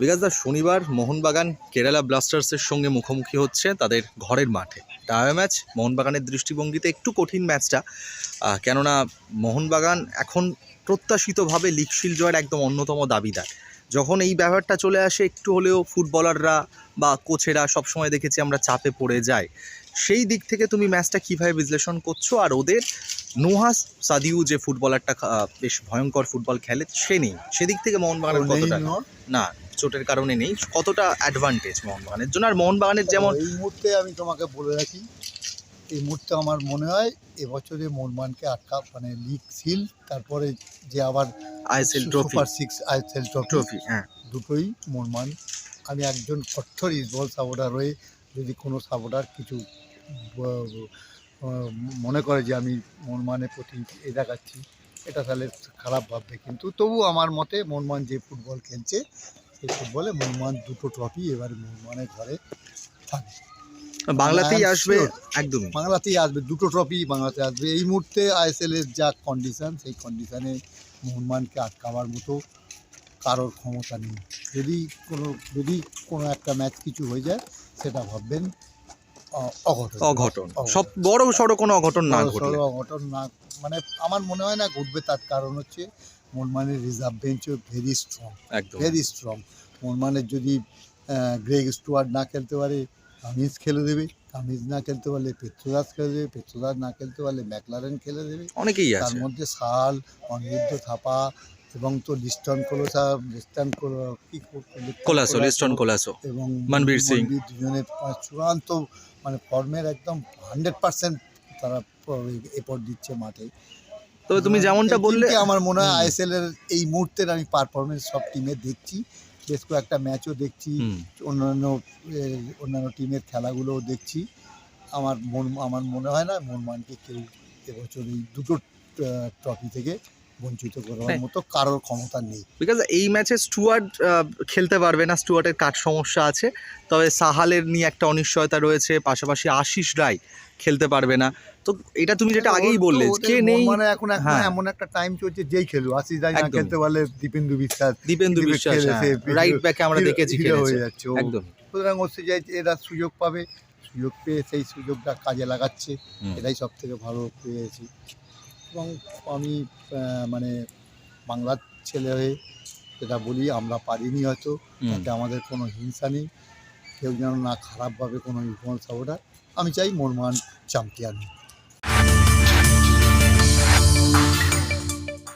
বিকাশ দা, শনিবার মোহনবাগান কেরালা ব্লাস্টার্সের সঙ্গে মুখোমুখি হচ্ছে তাদের ঘরের মাঠে। টায়া ম্যাচ, মোহনবাগানের দৃষ্টিভঙ্গিতে একটু কঠিন ম্যাচটা। কেননা মোহনবাগান এখন প্রত্যাশিতভাবে লিগ শিল জয়ের একদম অন্যতম দাবিদার। যখন এই ব্যাপারটা চলে আসে একটু হলেও ফুটবলাররা বা কোচেরা সবসময় দেখেছি আমরা চাপে পড়ে যাই সেই দিক থেকে তুমি ম্যাচটা কীভাবে বিশ্লেষণ করছ? আর ওদের নুহাস সাদিউ যে ফুটবলারটা বেশ ভয়ঙ্কর ফুটবল খেলে সে নেই। সেদিক থেকে মোহনবাগানের কতটা? না চোটের কারণে নেই। কতটা অ্যাডভান্টেজ মোহনবাগানের জন্য? আর মোহনবাগানের যেমন এই মুহূর্তে আমি তোমাকে বলে রাখি এই মুহূর্তে আমার মনে হয় এবছরে মোহনবানকে আটকা মানে লিগ সিল তারপরে যে আবার ISL trophy. Super six ISL trophy. হ্যাঁ। দুটোই মোহনবান আমি একজন কঠোর ইসবল সাপোর্টার হয়ে যদি কোনো সাপোর্টার কিছু মনে করে যে আমি মোহনবানের প্রতি এ দেখাচ্ছি এটা তাহলে খারাপ ভাববে। কিন্তু তবু আমার মতে মোহনবান যে ফুটবল খেলছে সেই ফুটবলে মোহনবান দুটো ট্রফি এবার মোহনবানের ঘরে থাকবে। বাংলাতেই আসবে একদমই। বাংলাতেই আসবে দুটো ট্রফি বাংলাতে আসবে। এই মুহূর্তে আইএসএল এর যা কন্ডিশন সেই কন্ডিশনে মোহনবানকে আটকাবার মতো কারোর ক্ষমতা নেই। যদি কোনো যদি কোনো একটা ম্যাচ কিছু হয়ে যায় সেটা ভাববেন অঘটন। অঘটন। সব বড় সড়ো কোনো অঘটন না ঘটলে। অঘটন না মানে আমার মনে হয় না ঘটবে তার কারণ হচ্ছে মোহনবানের রিজার্ভ বেঞ্চও ভেরি স্ট্রং একদম। ভেরি স্ট্রং মোহনবানের যদি গ্রেগ স্টুয়ার্ড না খেলতে পারে কামিজ খেলে দেবে। কামিজ না খেলতে পারলে পেট্রোদাস খেলে দেবে পেট্রোদাস না খেলতে পারলে ম্যাকলারেন খেলে দেবে অনেকেই তার মধ্যে শাল অনিরুদ্ধ থাপা এবং তো লিস্টন কোলোসা লিস্টন কোলাসো লিস্টন কোলাসো এবং মনবীর সিং। পা- চূড়ান্ত মানে ফর্মের একদম হান্ড্রেড পার্সেন্ট তারা এপর দিচ্ছে মাঠে তবে তুমি যেমনটা বললে আমার মনে হয়। আইএসএল এর এই মুহূর্তের আমি পারফরমেন্স সব টিমে দেখছি বেশ কয়েকটা ম্যাচও দেখছি অন্যান্য অন্যান্য টিমের খেলাগুলোও দেখছি। আমার মন আমার মনে হয় না মন মানকে কেউ এবছর এই দুটো ট্রফি থেকে বঞ্চিত করার হ্যাঁ। মতো কারোর ক্ষমতা নেই। বিকজ এই ম্যাচে স্টুয়ার্ট খেলতে পারবে না। স্টুয়ার্টের কাঠ সমস্যা আছে। তবে সাহালের নিয়ে একটা অনিশ্চয়তা রয়েছে। পাশাপাশি আশিস রায় খেলতে পারবে না। তো এটা তুমি যেটা আগেই বললে কে নেই? মানে এখন হ্যাঁ। এমন একটা টাইম চলছে যেই খেলু আশিস রায় না খেলতে পারলে দীপেন্দু বিশ্বাস দীপেন্দু বিশ্বাস রাইট ব্যাকে আমরা দেখেছি হয়ে যাচ্ছে একদম। সুতরাং সে চাইছে এরা সুযোগ পাবে। সুযোগ পেয়ে সেই সুযোগটা কাজে লাগাচ্ছে। এটাই সব থেকে ভালো পেয়েছি এবং আমি মানে বাংলার ছেলে হয়ে যেটা বলি আমরা পারিনি হয়তো। এটা তাতে আমাদের কোনো হিংসা নেই। কেউ যেন না খারাপভাবে কোনো ইনফ্লুয়েন্স হবে আমি চাই মনমান চ্যাম্পিয়ন।